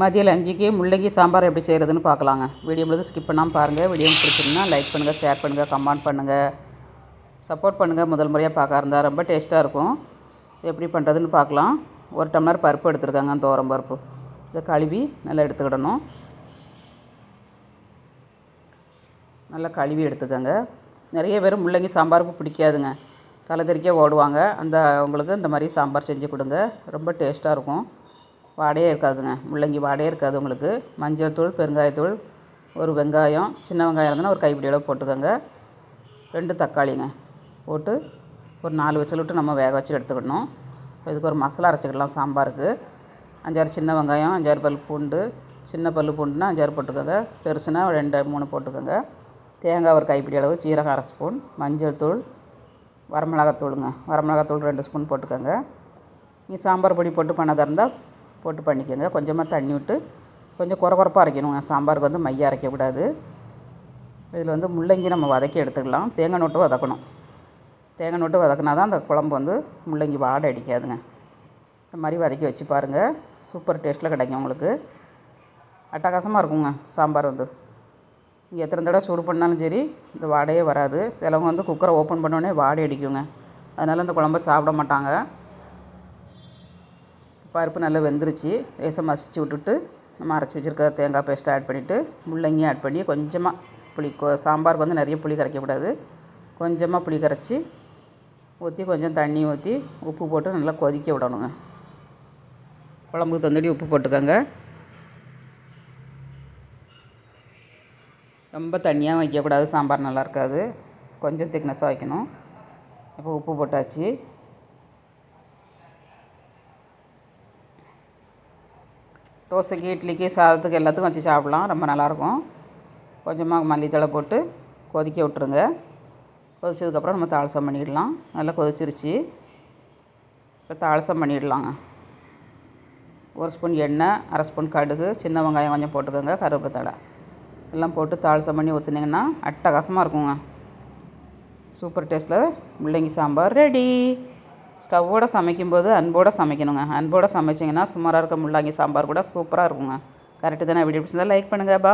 மதியம் லஞ்சுக்கு முள்ளங்கி சாம்பார் எப்படி செய்கிறதுன்னு பார்க்கலாங்க. வீடியோ முழுது ஸ்கிப் பண்ணாமல் பாருங்கள் வீடியோ பிடிச்சிருந்தா லைக் பண்ணுங்கள் ஷேர் பண்ணுங்கள் கமெண்ட் பண்ணுங்கள் சப்போர்ட் பண்ணுங்கள் முதல் முறையாக பார்க்க இருந்தால் ரொம்ப டேஸ்ட்டாக இருக்கும். எப்படி பண்ணுறதுன்னு பார்க்கலாம். ஒரு டம்ளர் பருப்பு எடுத்துருக்காங்க தோரம் பருப்பு. இதை கழுவி நல்லா எடுத்துக்கிடணும். நல்லா கழுவி எடுத்துக்கோங்க. நிறைய பேர் முள்ளங்கி சாம்பாருக்கு பிடிக்காதுங்க. தலை தெறிக்க ஓடுவாங்க. அந்த அவங்களுக்கு இந்த மாதிரி சாம்பார் செஞ்சு கொடுங்க. ரொம்ப டேஸ்ட்டாக இருக்கும். வாடையே இருக்காதுங்க. முள்ளங்கி வாடையே இருக்காது உங்களுக்கு. மஞ்சள் தூள் பெருங்காயத்தூள் ஒரு வெங்காயம் சின்ன வெங்காயம் இருந்ததுன்னா ஒரு கைப்பிடி அளவு போட்டுக்கோங்க. ரெண்டு தக்காளிங்க போட்டு ஒரு நாலு விசில் விட்டு நம்ம வேக வச்சு எடுத்துக்கணும். இதுக்கு ஒரு மசாலா அரைச்சிக்கலாம். சாம்பாருக்கு. அஞ்சாறு சின்ன வெங்காயம் அஞ்சாறு பல் பூண்டு சின்ன பல் பூண்டுனா அஞ்சாறு போட்டுக்கோங்க. பெருசுனா ரெண்டு மூணு போட்டுக்கோங்க. தேங்காய் ஒரு கைப்பிடி அளவு சீரகம் அரை ஸ்பூன் மஞ்சள் தூள் வரமிளகாத்தூளுங்க. வரமிளகாத்தூள் ரெண்டு ஸ்பூன் போட்டுக்கோங்க. நீ சாம்பார் பொடி போட்டு பண்ணதாக இருந்தால் போட்டு பண்ணிக்கோங்க. கொஞ்சமாக தண்ணி விட்டு கொஞ்சம் குறை குறைப்பாக அரைக்கணுங்க. சாம்பாருக்கு வந்து மைய அரைக்கக்கூடாது இதில் வந்து முள்ளங்கி நம்ம வதக்கி எடுத்துக்கலாம். தேங்காய் நோட்டு வதக்கணும். தேங்காய் நோட்டு வதக்கினா தான் அந்த குழம்பு வந்து முள்ளங்கி வாடை அடிக்காதுங்க. இந்த மாதிரி வதக்கி வச்சு பாருங்கள் சூப்பர் டேஸ்ட்டில் கிடைக்கும் உங்களுக்கு. அட்டகாசமாக இருக்குங்க சாம்பார் வந்து. நீங்கள் எத்தனை தடவை சூடு பண்ணாலும் சரி இந்த வாடையே வராது. சிலவங்க வந்து குக்கரை ஓப்பன் பண்ணோடனே வாடை அடிக்குங்க. அதனால் அந்த குழம்ப சாப்பிட மாட்டாங்க. பருப்பு நல்லா வெந்துருச்சு. லேசாக மசிச்சு விட்டுட்டு நம்ம அரைச்சி வச்சுருக்க தேங்காய் பேஸ்ட்டை ஆட் பண்ணிவிட்டு முள்ளங்கி ஆட் பண்ணி கொஞ்சமாக புளி சாம்பாருக்கு வந்து நிறைய புளி கரைக்கக்கூடாது. கொஞ்சமாக புளி கரைச்சி ஊற்றி கொஞ்சம் தண்ணி ஊற்றி உப்பு போட்டு நல்லா கொதிக்க விடணுங்க. குழம்புக்கு தந்தடி உப்பு போட்டுக்கோங்க. ரொம்ப தண்ணியாக வைக்கக்கூடாது. சாம்பார் நல்லா இருக்காது. கொஞ்சம் திக்னஸாக வைக்கணும். இப்போ உப்பு போட்டாச்சு. தோசைக்கு இட்லிக்கு சாதத்துக்கு எல்லாத்துக்கும் வச்சு சாப்பிட்லாம். ரொம்ப நல்லாயிருக்கும். கொஞ்சமாக மல்லித்தலை போட்டு கொதிக்க விட்ருங்க கொதிச்சதுக்கப்புறம் நம்ம தாளசம் பண்ணிடலாம். நல்லா கொதிச்சிருச்சு. இப்போ தாளசம் பண்ணிடலாங்க. ஒரு ஸ்பூன் எண்ணெய் அரை ஸ்பூன் கடுகு சின்ன வெங்காயம் கொஞ்சம் போட்டுக்கோங்க கருவேப்பிலை. எல்லாம் போட்டு தாளசம் பண்ணி ஊற்றுனீங்கன்னா அட்டகாசமாக இருக்குங்க. சூப்பர் டேஸ்ட்டில் முள்ளங்கி சாம்பார் ரெடி. ஸ்டவ்வோடு சமைக்கும்போது அன்போடு சமைக்கணுங்க. அன்போடு சமைச்சிங்கன்னா சுமாராக இருக்க முள்ளங்கி சாம்பார் கூட சூப்பராக இருக்குங்க. கரெக்டு தானே வீடியோ பிடிச்சிருந்தா லைக் பண்ணுங்கள் பா